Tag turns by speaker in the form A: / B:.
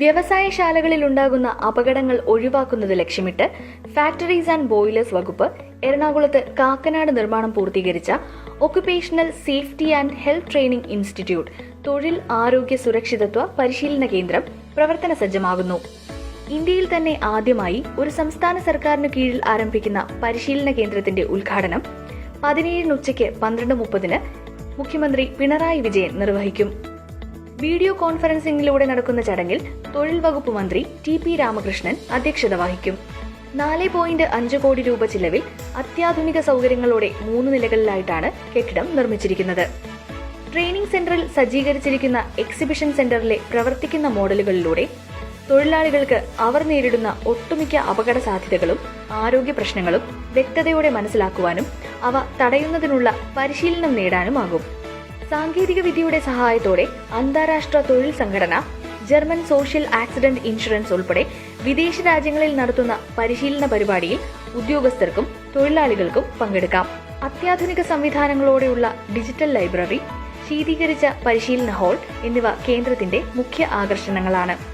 A: വ്യവസായശാലകളിൽ ഉണ്ടാകുന്ന അപകടങ്ങൾ ഒഴിവാക്കുന്നത് ലക്ഷ്യമിട്ട് ഫാക്ടറീസ് ആൻഡ് ബോയിലേഴ്സ് വകുപ്പ് എറണാകുളത്ത് കാക്കനാട് നിർമ്മാണം പൂർത്തീകരിച്ച occupational safety and health training institute തൊഴിൽ ആരോഗ്യ സുരക്ഷിതത്വ പരിശീലന കേന്ദ്രം പ്രവർത്തന സജ്ജമാകുന്നു. ഇന്ത്യയിൽ തന്നെ ആദ്യമായി ഒരു സംസ്ഥാന സർക്കാരിനു കീഴിൽ ആരംഭിക്കുന്ന പരിശീലന കേന്ദ്രത്തിന്റെ ഉദ്ഘാടനം പതിനേഴിന് ഉച്ചയ്ക്ക് പന്ത്രണ്ട് മുപ്പതിന് മുഖ്യമന്ത്രി പിണറായി വിജയൻ നിർവഹിക്കും. വീഡിയോ കോൺഫറൻസിംഗിലൂടെ നടക്കുന്ന ചടങ്ങിൽ തൊഴിൽ വകുപ്പ് മന്ത്രി ടി പി രാമകൃഷ്ണൻ അധ്യക്ഷത വഹിക്കും. നാല് പോയിന്റ് അഞ്ച് കോടി രൂപ ചിലവിൽ അത്യാധുനിക സൗകര്യങ്ങളോടെ മൂന്ന് നിലകളിലായിട്ടാണ് കെട്ടിടം നിർമ്മിച്ചിരിക്കുന്നത്. ട്രെയിനിംഗ് സെന്ററിൽ സജ്ജീകരിച്ചിരിക്കുന്ന എക്സിബിഷൻ സെന്ററിലെ പ്രവർത്തിക്കുന്ന മോഡലുകളിലൂടെ തൊഴിലാളികൾക്ക് അവർ നേരിടുന്ന ഒട്ടുമിക്ക അപകട സാധ്യതകളും ആരോഗ്യ പ്രശ്നങ്ങളും വ്യക്തതയോടെ മനസ്സിലാക്കുവാനും അവ തടയുന്നതിനുള്ള പരിശീലനം നേടാനുമാകും. സാങ്കേതിക വിദ്യയുടെ സഹായത്തോടെ അന്താരാഷ്ട്ര തൊഴിൽ സംഘടന ജർമ്മൻ സോഷ്യൽ ആക്സിഡന്റ് ഇൻഷുറൻസ് ഉൾപ്പെടെ വിദേശ രാജ്യങ്ങളിൽ നടത്തുന്ന പരിശീലന പരിപാടിയിൽ ഉദ്യോഗസ്ഥർക്കും തൊഴിലാളികൾക്കും പങ്കെടുക്കാം. അത്യാധുനിക സംവിധാനങ്ങളോടെയുള്ള ഡിജിറ്റൽ ലൈബ്രറി ശീതീകരിച്ച പരിശീലന ഹാൾ എന്നിവ കേന്ദ്രത്തിന്റെ മുഖ്യ ആകർഷണങ്ങളാണ്.